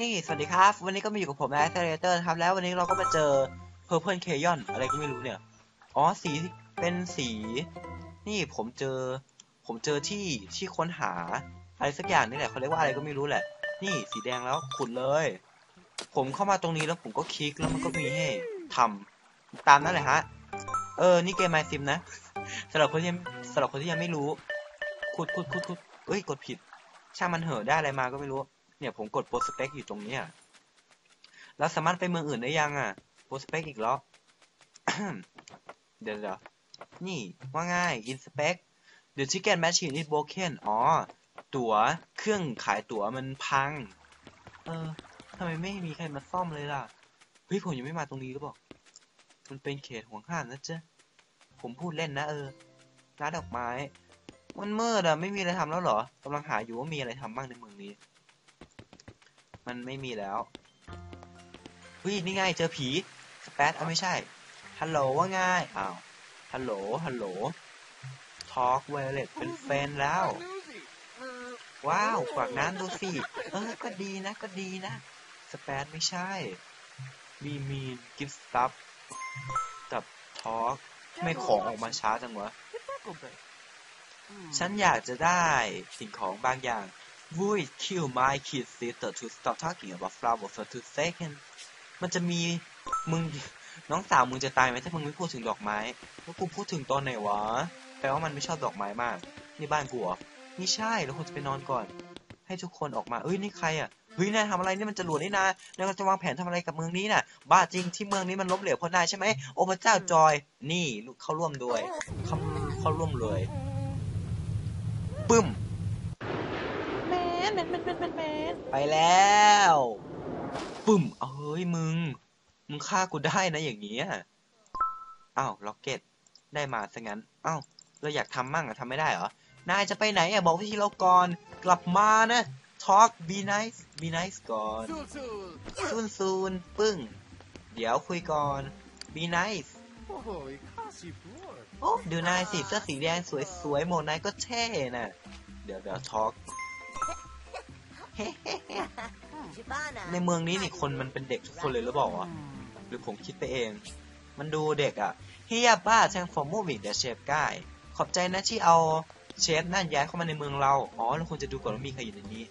นี่สวัสดีครับ วันนี้ก็มาอยู่กับผมนะเซเลเตอร์ครับ แล้ววันนี้เราก็มาเจอเพอร์เพ e เคยอนอะไรก็ไม่รู้เนี่ย อ๋อสีเป็นสี นี่ผมเจอ ผมเจอที่ที่ค้นหาอะไรสักอย่างนี่แหละเขาเรียกว่าอะไรก็ไม่รู้แหละ นี่สีแดงแล้วขุดเลย ผมเข้ามาตรงนี้แล้วผมก็คลิกแล้วมันก็มีให้ทำตามนั่นแหละฮะ เออ นี่เกมไมซิมนะสำหรับคนที่ยังสำหรับคนที่ยังไม่รู้ขุดขุดขุดขุดเอ้ยกดผิด ช่างมันเหอะได้อะไรมาก็ไม่รู้ เนี่ยผมกดโปรสเปกอยู่ตรงเนี้ยแล้วสามารถไปเมืองอื่นได้ยังอะโปรสเปกอีกแล้วเดี๋ยวเดี๋ยวนี่ว่าง่าย inspect the ticket machine is broken อ๋อ ตั๋วเครื่องขายตั๋วมันพัง เออทำไมไม่มีใครมาซ่อมเลยล่ะเฮ้ยผมยังไม่มาตรงนี้หรือเปล่ามันเป็นเขตห่วงห้ามนะจ๊ะผมพูดเล่นนะเออร้านดอกไม้ มันมืดอะไม่มีอะไรทำแล้วเหรอกำลังหาอยู่ว่ามีอะไรทำบ้างในเมืองนี้ มันไม่มีแล้วเฮ้ยนี่ไงเจอผีสเปซเอาไม่ใช่ฮัลโหลว่าไงอ้าวฮัลโหลฮัลโหลทอล์กเวเลตเป็นแฟนแล้ว ว้าวกวากน้ำดูสิเออก็ดีนะก็ดีนะสเปซไม่ใช่มีมีนกิฟต์ซับกับทอล์กทำไมของออกมาช้าจังวะ ฉันอยากจะได้สิ่งของบางอย่าง Would kill my kid sister to stop talking about flowers for two seconds มันจะมีมึงน้องสาวมึงจะตายไหมถ้ามึงไม่พูดถึงดอกไม้แล้วกูพูดถึงตอนไหนวะแปลว่ามันไม่ชอบดอกไม้มาก นี่บ้านกูเหรอนี่ใช่แล้วควรจะไปนอนก่อน ให้ทุกคนออกมาเอ้ยนี่ใครอะเฮ้ยนายทำอะไรนี่มันจะหลวดนี่นายนายกำลังจะวางแผนทำอะไรกับเมืองนี้น่ะ บ้าจริงที่เมืองนี้มันล้มเหลวเพราะนายใช่ไหมโอ้พระเจ้าจอย นี่เข้าร่วมด้วยเข้าเข้าร่วมเลยปึ้ม นแมนแมนแมนแมนแมนไปแล้วปึ้มเอ้ยมึง มึงฆ่ากูได้นะอย่างเงี้ยอ้าวล็อกเก็ตได้มาซะงั้นอ้าวเราอยากทำมั่งอะทำไม่ได้เหรอนายจะไปไหนอะบอกวิธีเราก่อนกลับมานะ talk be nice be nice ก่อนซูนซูนปึ้ง เดี๋ยวคุยก่อน be nice โอ้ดูนายสิเสื้อสีแดงสวยๆโหมนายก็เท่น่ะ เดี๋ยวเดี๋ยวทอล์ก ในเมืองนี้นี่คนมันเป็นเด็กทุกคนเลยหรือเปล่าวะหรือผมคิดไปเอง มันดูเด็กอะเฮียบ้าแทงฟอร์มูวิกเดเชฟก้ายขอบใจนะที่เอาเชฟนั่นย้ายเข้ามาในเมืองเรา อ๋อเราควรจะดูก่อนว่ามีใครอยู่ในนี้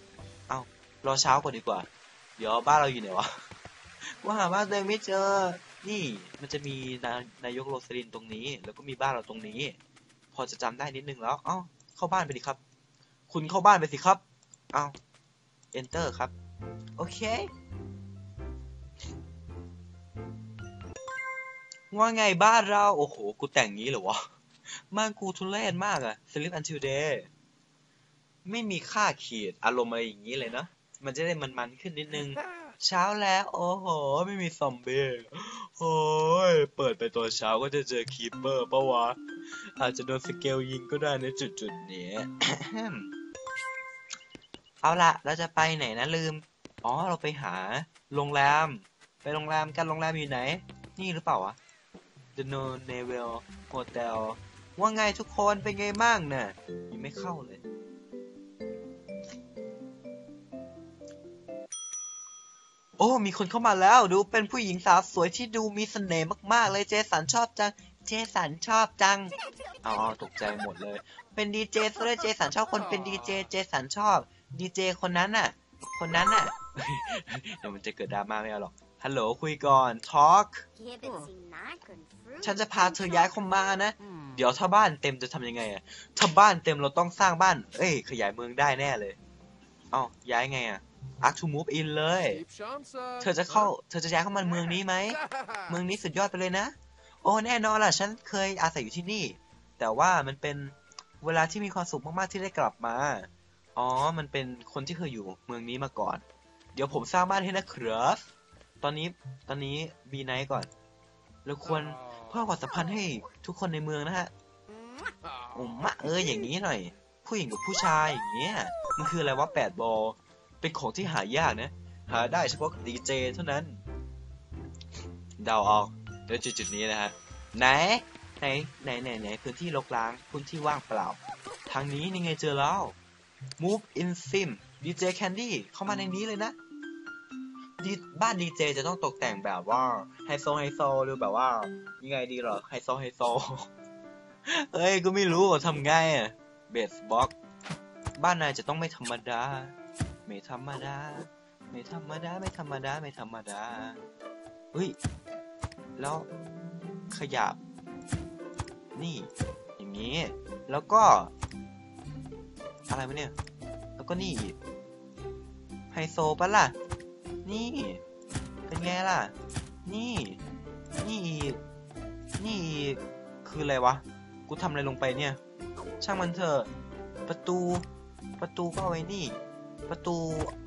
เอารอเช้าก่อนดีกว่า เดี๋ยวบ้านเราอยู่ไหนวะ ว่าหาบ้านตัวเองไม่เจอ นี่มันจะมีนานายกโรสลินตรงนี้ แล้วก็มีบ้านเราตรงนี้ พอจะจำได้นิดนึงแล้ว เอ้าเข้าบ้านไปดิครับ คุณเข้าบ้านไปสิครับ เอ้า enter ครับ โอเค ว่าไงบ้านเรา โอ้โห กูแต่งงี้เหรอวะบ้านกูทุเรศมากอะ sleep until day ไม่มีค่าขีด อารมณ์อะไรอย่างนี้เลยเนะ มันจะได้มันๆขึ้นนิดนึง เช้าแล้ว โอ้โห ไม่มีซอมบี้โอ้ย เปิดไปตอนเช้าก็จะเจอคีปเปอร์ปะวะ อาจจะโดนสเกลยิงก็ได้ในจุดๆนี้ เอาละเราจะไปไหนนะลืม อ๋อ เราไปหาโรงแรม ไปโรงแรมกันโรงแรมอยู่ไหน นี่หรือเปล่าวะ The No Naval Hotel ว่าไงทุกคนเป็นไงบ้างน่ะยังไม่เข้าเลย โอ้ มีคนเข้ามาแล้ว ดูเป็นผู้หญิงสาวสวยที่ดูมีเสน่ห์มากๆ เลยเจสันชอบจัง เจสันชอบจัง อ๋อ ตกใจหมดเลย เป็นดีเจซะด้วยเจสันชอบคนเป็นดีเจ เจสันชอบ ดีเจคนนั้นน่ะ คนนั้นน่ะ เดี๋ยวมันจะเกิดดราม่าไม่เอาหรอก ฮัลโหลคุยก่อนทอล์กฉันจะพาเธอย้ายเข้ามานะ เดี๋ยวถ้าบ้านเต็มจะทำยังไงอะถ้าบ้านเต็มเราต้องสร้างบ้าน เอ้ย ขยายเมืองได้แน่เลย เอ้าย้ายไงอะ Ask to move in เลย เธอจะเข้า เธอจะย้ายเข้ามาเมืองนี้ไหม เมืองนี้สุดยอดไปเลยนะ โอ้แน่นอนล่ะ ฉันเคยอาศัยอยู่ที่นี่ แต่ว่ามันเป็นเวลาที่มีความสุขมากๆที่ได้กลับมา อ๋อ มันเป็นคนที่เคยอยู่เมืองนี้มาก่อน เดี๋ยวผมสร้างบ้านให้นะครับตอนนี้ตอนนี้บีไนท์ก่อน เราควรเพิ่มความสัมพันธ์ให้ทุกคนในเมืองนะฮะอุมมะเอออย่างนี้หน่อย ผู้หญิงกับผู้ชายอย่างเงี้ย มันคืออะไรวะแปดบอล เป็นของที่หายากนะ หาได้เฉพาะกับดีเจเท่านั้น เดาเอาเดี๋ยวจุดๆนี้นะฮะไหนไหน ไหน ไหน ไหน พื้นที่รกร้าง พื้นที่ว่างเปล่า ทางนี้นี่ไงเจอแล้ว move in sim DJ Candy เข้ามาในนี้เลยนะดีบ้านดีเจจะต้องตกแต่งแบบว่าไฮโซไฮโซหรือแบบว่ายังไงดีเหรอไฮโซไฮโซเอ้ยก็ไม่รู้ทำไงอะเบสบ็อกบ้านนายจะต้องไม่ธรรมดา ไม่ธรรมดา ไม่ธรรมดา ไม่ธรรมดา ไม่ธรรมดาเฮ้ย แล้วขยับ นี่ อย่างนี้ แล้วก็ อะไรวะเนี่ย แล้วก็นี่ไฮโซปะล่ะ นี่ เป็นไงล่ะ นี่ นี่อีก นี่อีก คืออะไรวะ กูทำอะไรลงไปเนี่ย ช่างมันเถอะ ประตู ประตูก็เอาไว้นี่ ประตู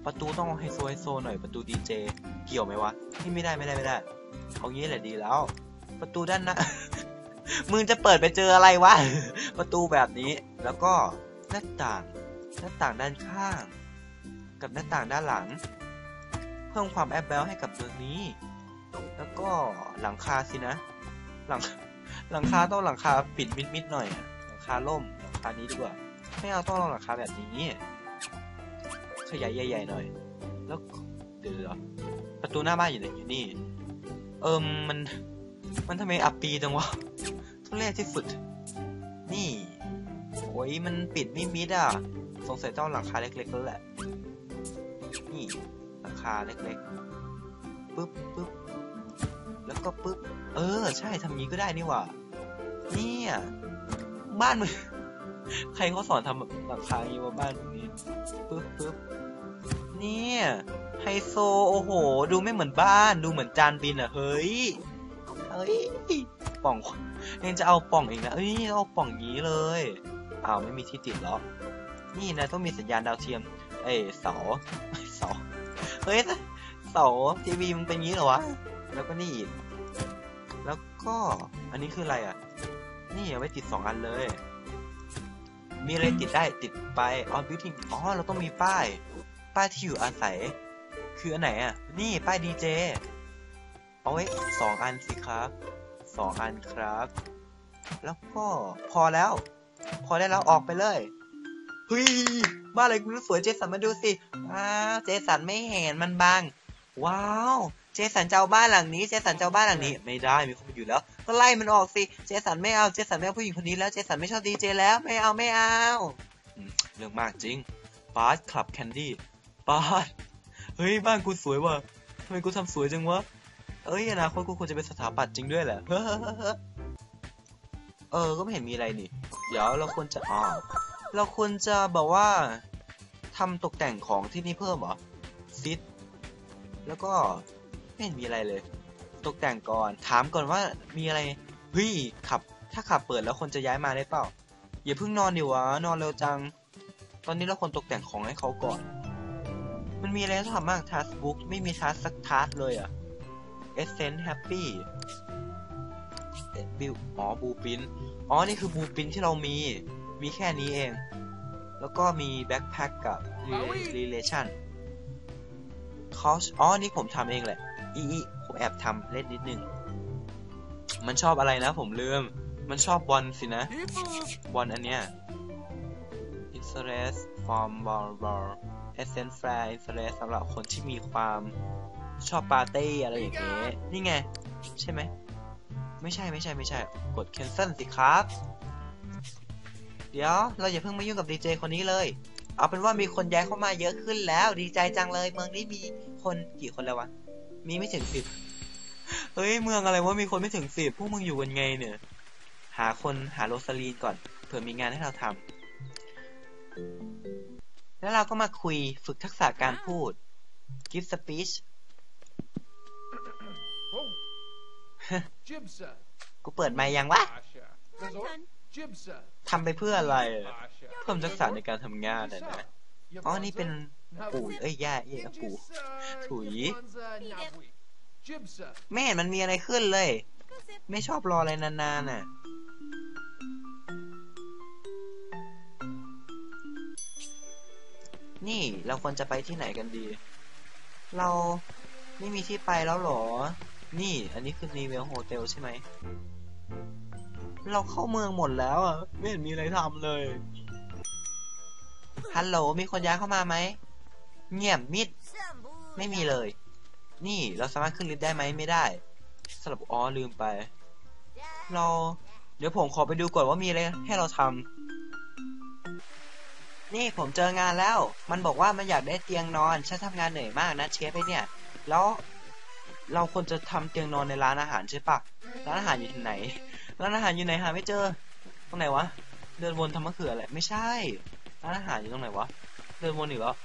ประตูต้องไฮโซไฮโซหน่อย ประตูดีเจ เกี่ยวไหมวะนี่ไม่ได้ไม่ได้ไม่ได้ เอางี้แหละดีแล้ว ประตูด้านหน้ามึงจะเปิดไปเจออะไรวะ ประตูแบบนี้ แล้วก็ หน้าต่าง หน้าต่างด้านข้าง กับหน้าต่างด้านหลัง เพิ่มความแอบแบลให้กับเมืองนี้ แล้วก็หลังคาสินะ หลังหลังคาต้องหลังคาปิดมิดๆหน่อย หลังคาล่มหลังคานี้ดีกว่า ไม่เอาต้องหลังคาแบบนี้ ขยายใหญ่ๆหน่อย แล้วเดี๋ยวประตูหน้าบ้านอยู่ไหนอยู่นี่ เอิมมัน มันทำไมอับปีจังวะทุเรศที่สุด นี่ โอ้ยมันปิดไม่มิดอะ สงสัยต้องหลังคาเล็กๆแล้วแหละ นี่หลังคาเล็กๆ ปึ๊บปึ๊บ แล้วก็ปึ๊บ เออ ใช่ทำงี้ก็ได้นี่หว่า เนี่ย บ้านมึง ใครเขาสอนทำแบบหลังคาอย่างนี้ว่าบ้านมึงนี้ ปึ๊บปึ๊บ เนี่ย ไฮโซ โอ้โห ดูไม่เหมือนบ้าน ดูเหมือนจานบินอะ เฮ้ย เฮ้ย ป่องยังจะเอาป่องอีกนะเอ้ย เอาป่องงี้เลย อ้าวไม่มีที่ติดหรอ นี่นะต้องมีสัญญาณดาวเทียม เอ้เสาเสา เฮ้ยเสาทีวีมันเป็นงี้เหรอวะ แล้วก็นี่อีก แล้วก็อันนี้คืออะไรอะ นี่เอาไว้ติดสองอันเลย มีอะไรติดได้ติดไปอ๋อบิวทิ้งอ๋อเราต้องมีป้าย ป้ายที่อยู่อาศัย คืออันไหนอะ นี่ป้ายดีเจ เอาไว้สองอันสิครับสองอันครับ แล้วก็พอแล้ว พอได้แล้วออกไปเลยเฮ้ยบ้านอะไรกูสวยเจสันมาดูสิว้าวเจสันไม่เห็นมันบางว้าวเจสันเจ้าบ้านหลังนี้เจสันเจ้าบ้านหลังนี้ ไม่ได้มีคนอยู่แล้ว ก็ไล่มันออกสิเจสันไม่เอาเจสันไม่เอาผู้หญิงคนนี้แล้วเจสันไม่ชอบดีเจแล้วไม่เอาไม่เอาเรื่องมากจริงบาสคลับแคนดี้บาสเฮ้ยบ้านกูสวยว่ะทำไมกูทำสวยจังวะเอ้ยอนาคตกูควรจะเป็นสถาปัตย์จริงด้วยแหละ เออ ก็ไม่เห็นมีอะไรนี่ เดี๋ยวเราควรจะอ๋อเราควรจะแบบว่าทำตกแต่งของที่นี่เพิ่มเหรอซิดแล้วก็ไม่เห็นมีอะไรเลย ตกแต่งก่อน ถามก่อนว่ามีอะไรเฮ้ยขับ ถ้าขับเปิดแล้วคนจะย้ายมาได้เปล่า อย่าเพิ่งนอนดิวะ นอนเร็วจัง ตอนนี้เราควรตกแต่งของให้เขาก่อน มันมีอะไรให้ทำมากทัสบุ๊กไม่มีทัสสักทัสเลยอะเอเซนแฮปปี้ Essence Happy บิวอ๋อบูปินอ๋อ นี่คือบูปินที่เรามี มีแค่นี้เอง แล้วก็มีแบ็คแพ็คกับ Relation คอชอ๋อ นี่ผมทำเองแหละ อีอีผมแอบทำเล่นนิดนึง มันชอบอะไรนะผมลืม มันชอบบอลสินะ บอลอันเนี้ย Interest from ball ball Essence Fair Interest สำหรับคนที่มีความชอบปาร์ตี้อะไรอย่างเงี้ยนี่ไง ใช่ไหม ไม่ใช่ไม่ใช่ไม่ใช่ กด cancel สิครับ เดี๋ยวเราอย่าเพิ่งมายุ่งกับดีเจคนนี้เลย เอาเป็นว่ามีคนย้ายเข้ามาเยอะขึ้นแล้ว ดีใจจังเลย เมืองนี้มีคนกี่คนแล้ววะ มีไม่ถึงสิบเฮ้ยเมืองอะไรวะมีคนไม่ถึงสิบพวกมึงอยู่กันไงเนี่ย หาคนหาโรสลีนก่อนเผื่อมีงานให้เราทำแล้วเราก็มาคุยฝึกทักษะการพูด give speech กูเปิดไมค์ยังวะ Asha. Jibsa. ทำไปเพื่ออะไรอะเพิ่มทักษะในการทำงานนะนะอ๋อ นี่เป็นปู่เอ้ยย่าเอ้ยปู่ถุย Jibsa. ไม่เห็นมันมีอะไรขึ้นเลย ไม่ชอบรออะไรนานๆน่ะนี่เราควรจะไปที่ไหนกันดี เราไม่มีที่ไปแล้วเหรอ นี่ อันนี้คือนีเวลโฮเทลใช่ไหม เราเข้าเมืองหมดแล้วอะ ไม่เห็นมีอะไรทำเลย ฮัลโหล มีคนย้ายเข้ามาไหม เงียบมิด ไม่มีเลย นี่เราสามารถขึ้นลิฟต์ได้ไหมไม่ได้สำหรับอ๋อลืมไป เรา เดี๋ยวผมขอไปดูก่อนว่ามีอะไรให้เราทำ นี่ผมเจองานแล้ว มันบอกว่ามันอยากได้เตียงนอน ฉันทำงานเหนื่อยมากนะเชฟไอเนี่ย แล้ว เราควรจะทำเตียงนอนในร้านอาหารใช่ปะร้านอาหารอยู่ที่ไหน ร้านอาหารอยู่ไหนหาไม่เจอ ตรงไหนวะ เดินวนทำมะเขืออะไร ไม่ใช่ ร้านอาหารอยู่ตรงไหนวะ เดินวนอีกแล้ว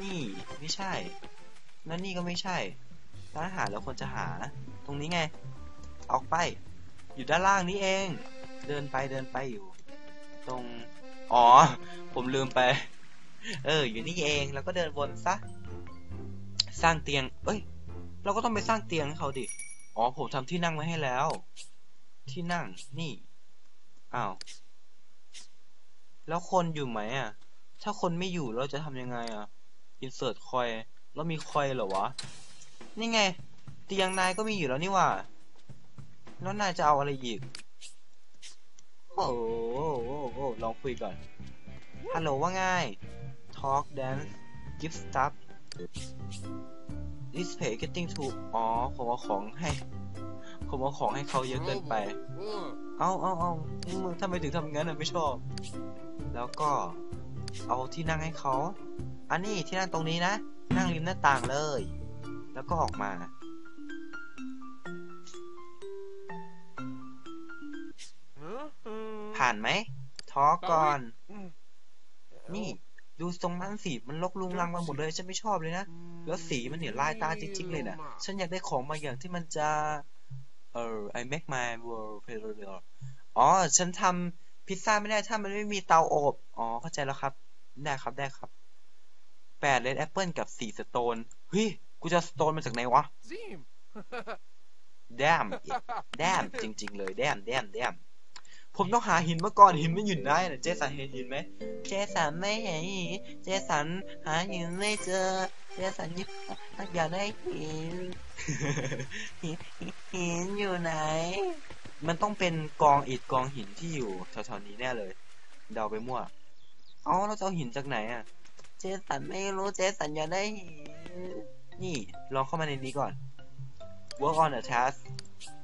นี่ไม่ใช่ แล้วนี่ก็ไม่ใช่ ร้านอาหารเราควรจะหา ตรงนี้ไง ออกไป อยู่ด้านล่างนี้เอง เดินไปเดินไปอยู่ ตรง อ๋อ ผมลืมไป เออ อยู่นี่เอง แล้วก็เดินวนซะ สร้างเตียง เอ้ย เราก็ต้องไปสร้างเตียงให้เขาดิ อ๋อผมทำที่นั่งไว้ให้แล้ว ที่นั่งนี่ อ้าว แล้วคนอยู่ไหมอะ ถ้าคนไม่อยู่เราจะทำยังไงอะ insert คอย แล้วมีคอยเหรอวะ นี่ไง เตียงนายก็มีอยู่แล้วนี่ว่า แล้วนายจะเอาอะไรอีก โอ้โหโอ้ลองคุยก่อน ฮัลโหลว่าไง talk dance give stuff display getting to อ๋อผมเอาของให้ผมเอาของให้เขาเยอะเกินไป Uh, เอาเอาเอามึงทำไมถึงทำงั้นอะไม่ชอบ แล้วก็เอาที่นั่งให้เขา อันนี้ที่นั่งตรงนี้นะ นั่งริมหน้าต่างเลย แล้วก็ออกมา ผ่านไหม ท้อก่อน นี่ ดูตรงนั้นสิ มันลกลุงลังมาหมดเลย ฉันไม่ชอบเลยนะ แล้วสีมันเนี่ยลายตาจริงๆเลยนะฉันอยากได้ของบางอย่างที่มันจะ เออ I make my world better อ๋อ ฉันทำพิซซ่าไม่ได้ถ้ามันไม่มีเตาอบ อ๋อ เข้าใจแล้วครับ ได้ครับได้ครับแปดเลดแอปเปิลกับสี่สโตน เฮ้ย กูจะสโตนมาจากไหนวะ Zim. แดมแดมจริง ๆ เลยแดมแดมแดมผมต้องหาหินมาก่อนหินไม่อยู่ได้นะเจสันเห็นหินไหมเจสันไม่เห็นหินเจสันหาหินไม่เจอ เจสันยิบอยากได้หินหินหินอยู่ไหน มันต้องเป็นกองอิฐกองหินที่อยู่แถวๆนี้แน่เลย เดาไปมั่วอ๋อเราจะเอาหินจากไหนอะ เจสันไม่รู้เจสันอยากได้หินนี่ลองเข้ามาในนี้ก่อน work on a task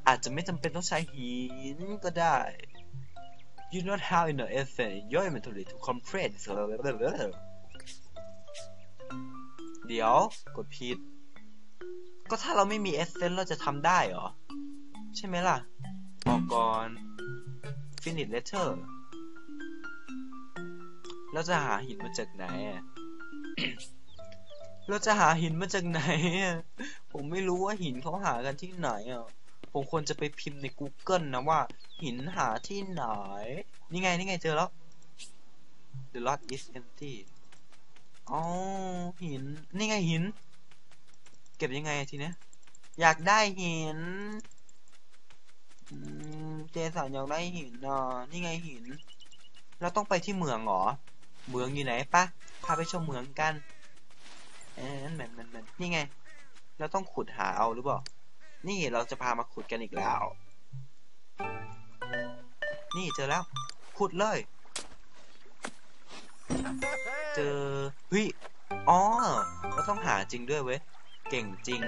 อาจจะไม่จำเป็นต้องใช้หินก็ได้ you not have enough essence in your inventory to complete this เดี๋ยวกดผิด ก็ถ้าเราไม่มี essence เราจะทำได้เหรอ ใช่ไหมล่ะออกก่อน finish letter เราจะหาหินมาจากไหน เราจะหาหินมาจากไหน ผมไม่รู้ว่าหินเขาหากันที่ไหนอะ ผมควรจะไปพิมพ์ใน Google นะว่า หินหาที่ไหน นี่ไง นี่ไงเจอแล้ว The lot is empty อ๋อหิน นี่ไงหิน เก็บยังไงทีเนี้ยอยากได้หินเจสันอยากได้หินอะนี่ไงหิน เราต้องไปที่เมืองเหรอ เมืองอยู่ไหนปะพาไปชมเมืองกันเอ๊ะนั่นมันมันมันนี่ไง เราต้องขุดหาเอาหรือเปล่า นี่เราจะพามาขุดกันอีกแล้ว นี่เจอแล้ว ขุดเลย เจอเฮ้ยอ๋อเราต้องหาจริงด้วยเว้ย เก่งจริง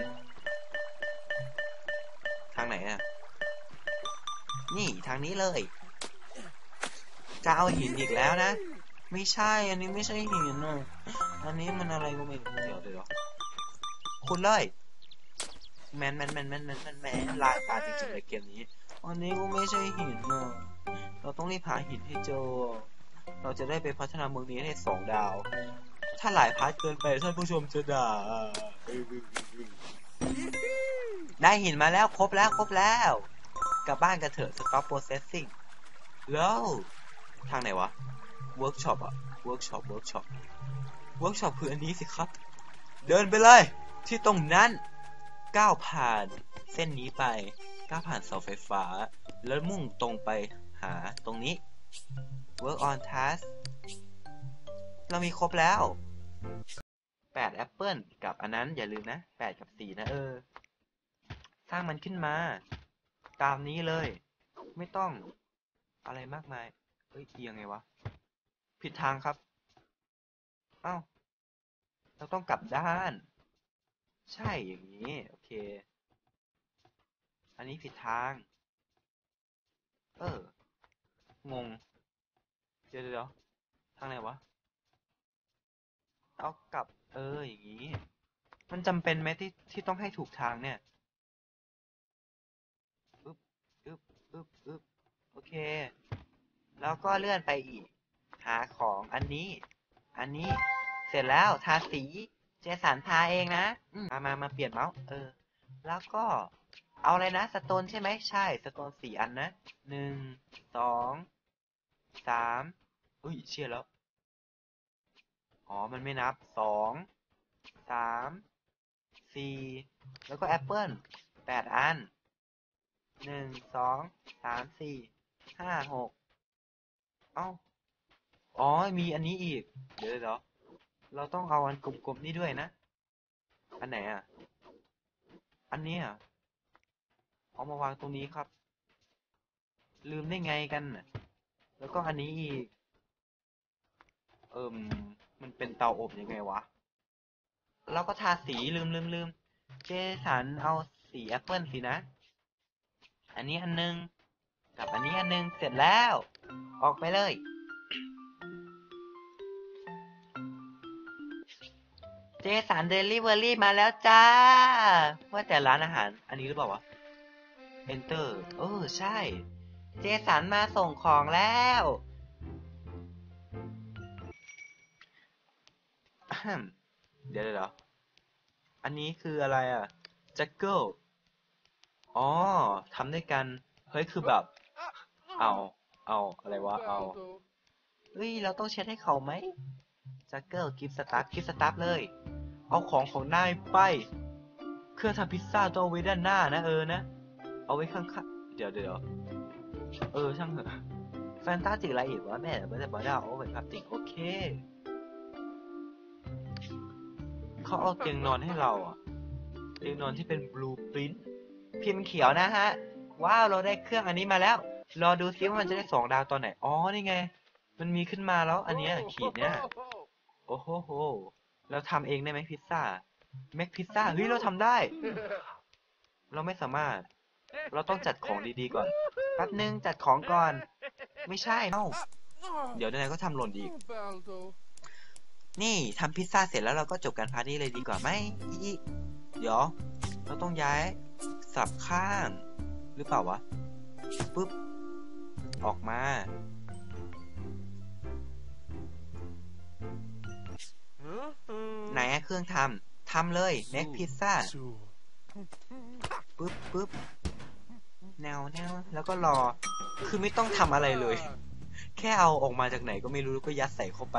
ทางไหนอะ นี่ทางนี้เลย จะเอาหินอีกแล้วนะ ไม่ใช่ อันนี้ไม่ใช่หินอะอันนี้มันอะไรก็ไม่รู้เดี๋ยวเดี๋ยวคุณเลยแมนแมนแมนแมนแมนแมนแมนลายตาจริงๆในเกมนี้ อันนี้ก็ไม่ใช่หินอะ เราต้องรีบหาหินให้เจอ เราจะได้ไปพัฒนาเมืองนี้ให้สองดาว ถ้าหลายพาร์ทเกินไปท่านผู้ชมจะด่า ได้หินมาแล้วครบแล้วครบแล้ว กลับบ้านกันเถอะ stop processing แล้วทางไหนวะ workshop อะ workshop workshop workshop คืออันนี้สิครับ เดินไปเลย ที่ตรงนั้นก้าวผ่านเส้นนี้ไปก้าวผ่านเสาไฟฟ้า แล้วมุ่งตรงไปหาตรงนี้ work on task เรามีครบแล้ว8แอปเปิลกับอันนั้นอย่าลืมนะ8กับ4นะเออ สร้างมันขึ้นมา ตามนี้เลย ไม่ต้องอะไรมากมาย เฮ้ยเอียงไงวะ ผิดทางครับ เอ้า เราต้องกลับด้าน ใช่อย่างนี้ โอเค อันนี้ผิดทาง เออ งง เดี๋ยวเดี๋ยวทางไหนวะ เอากลับ เออ อย่างนี้ มันจำเป็นไหมที่ที่ต้องให้ถูกทางเนี่ยอึ๊บอึ๊บอึ๊บอึ๊บโอเค แล้วก็เลื่อนไปอีก หาของอันนี้ อันนี้ เสร็จแล้วทาสี เจสันทาเองนะอืมมามามาเปลี่ยนเมาส์ เออ แล้วก็เอาอะไรนะ สโตนใช่ไหม ใช่ สโตนสี่อันนะ หนึ่ง สอง สามอุ้ยเชี่ยแล้ว อ๋อ มันไม่นับสองสามสี่แล้วก็แอปเปิลแปดอันหนึ่งสองสามสี่ห้าหกเอ้าอ๋อ มีอันนี้อีก เดี๋ยวเดี๋ยวเราต้องเอาอันกลมๆนี่ด้วยนะ อันไหนอะ อันนี้อะเอามาวางตรงนี้ครับ ลืมได้ไงกันน่ะ แล้วก็อันนี้อีก เอิมมันเป็นเตาอบยังไงวะ แล้วก็ทาสีลืมลืมลืมเจสันเอาสีแอปเปิลสินะ อันนี้อันนึง กับอันนี้อันนึงเสร็จแล้ว ออกไปเลย เจสันเดลิเวอรี่มาแล้วจ้า ว่าแต่ร้านอาหาร อันนี้หรือเปล่าวะ Enter เออใช่ เจสันมาส่งของแล้ว เดี๋ยวเดี๋ยวเดี๋ยวอันนี้คืออะไรอะแจ็คเกิลอ๋อทำด้วยกัน เฮ้ย คือแบบ เอา เอา อะไรวะ เอาเฮ้ย เราต้องเช็ดให้เขาไหมแจ็คเกิลกิฟสตาร์กิฟสตาร์เลย เอาของของนายไป เครื่องทำพิซซ่าต้องเอาไว้ด้านหน้านะเออนะ เอาไว้ข้างๆ เดี๋ยวเดี๋ยว เออ ช่างเถอะแฟนตาจิกอะไรอีกวะแม่เบอร์แต่บอดาโอ้เป็นครับติกโอเค เขาเอาเตียงนอนให้เราอะ เตียงนอนที่เป็นบลูปรินพิมพ์เขียวนะฮะ ว้าว เราได้เครื่องอันนี้มาแล้ว รอดูซิว่ามันจะได้สองดาวตอนไหน อ๋อ นี่ไง มันมีขึ้นมาแล้วอันเนี้ยขีดเนี้ยโอ้โหโหเราทำเองได้ไหมพิซซ่าแม็กพิซซ่าเฮ้ย เราทำได้ เราไม่สามารถ เราต้องจัดของดีๆก่อน แป๊บนึงจัดของก่อน ไม่ใช่เอ้าเดี๋ยวนายก็ทำหล่นอีก นี่ทำพิซซ่าเสร็จแล้วเราก็จบการพาร์ตี้เลยดีกว่าไหมอีเดี๋ยว เราต้องย้ายสับข้างหรือเปล่าวะปุ๊บ ออกมา ไหนเครื่องทำทำเลยเน็กพิซซ่าปุ๊บปุ๊บ แนวแนวแล้วก็รอ คือไม่ต้องทำอะไรเลย แค่เอาออกมาจากไหนก็ไม่รู้ก็ยัดใส่เข้าไป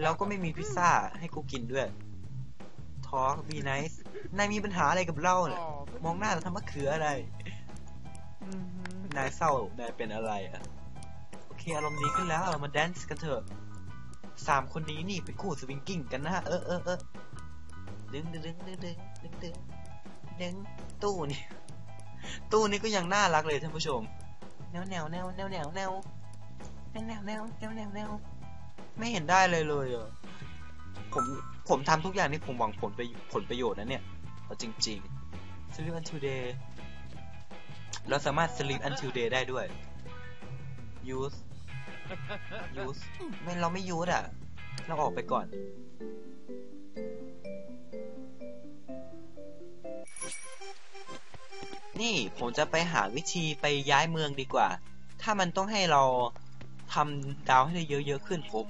แล้วก็ไม่มีพิซซ่าให้กูกินด้วยทอล์กบีไนส์นายมีปัญหาอะไรกับเล่าเนี่ยมองหน้าแล้วทำมะเขืออะไรนายเศร้านายเป็นอะไรอะโอเคอารมณ์ดีขึ้นแล้วเรามาแดนซ์กันเถอะสามคนนี้นี่ไปคู่สวิงกิ้งกันนะเออเออเออดึงดึงดึงดึงดึงดึงดึงตู้นี่ ตู้นี้ก็ยังน่ารักเลยท่านผู้ชมแนวแนวแนวแนวแนวแนวแนวแนวแนวแนวแนวแนวไม่เห็นได้เลยเลยอะผมผมทำทุกอย่างนี่ผมหวังผลไปผลประโยชน์นะเนี่ยเอาจริงๆ sleep until day เราสามารถ sleep until day ได้ด้วย use use ไม่เราไม่ use อะ เราออกไปก่อน นี่ผมจะไปหาวิธีไปย้ายเมืองดีกว่า ถ้ามันต้องให้เราทำดาวให้ได้เยอะๆขึ้นผม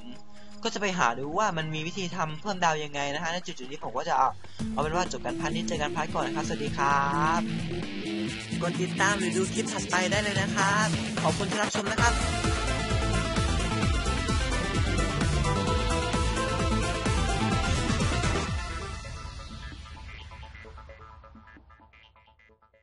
ก็จะไปหาดูว่ามันมีวิธีทำเพิ่มดาวยังไงนะฮะในจุดๆนี้ผมก็จะเอาเอาเป็นว่าจบกันพันนี้เจอกันพันก่อนนะครับ สวัสดีครับกดติดตามหรือดูคลิปถัดไปได้เลยนะครับ ขอบคุณที่รับชมนะครับ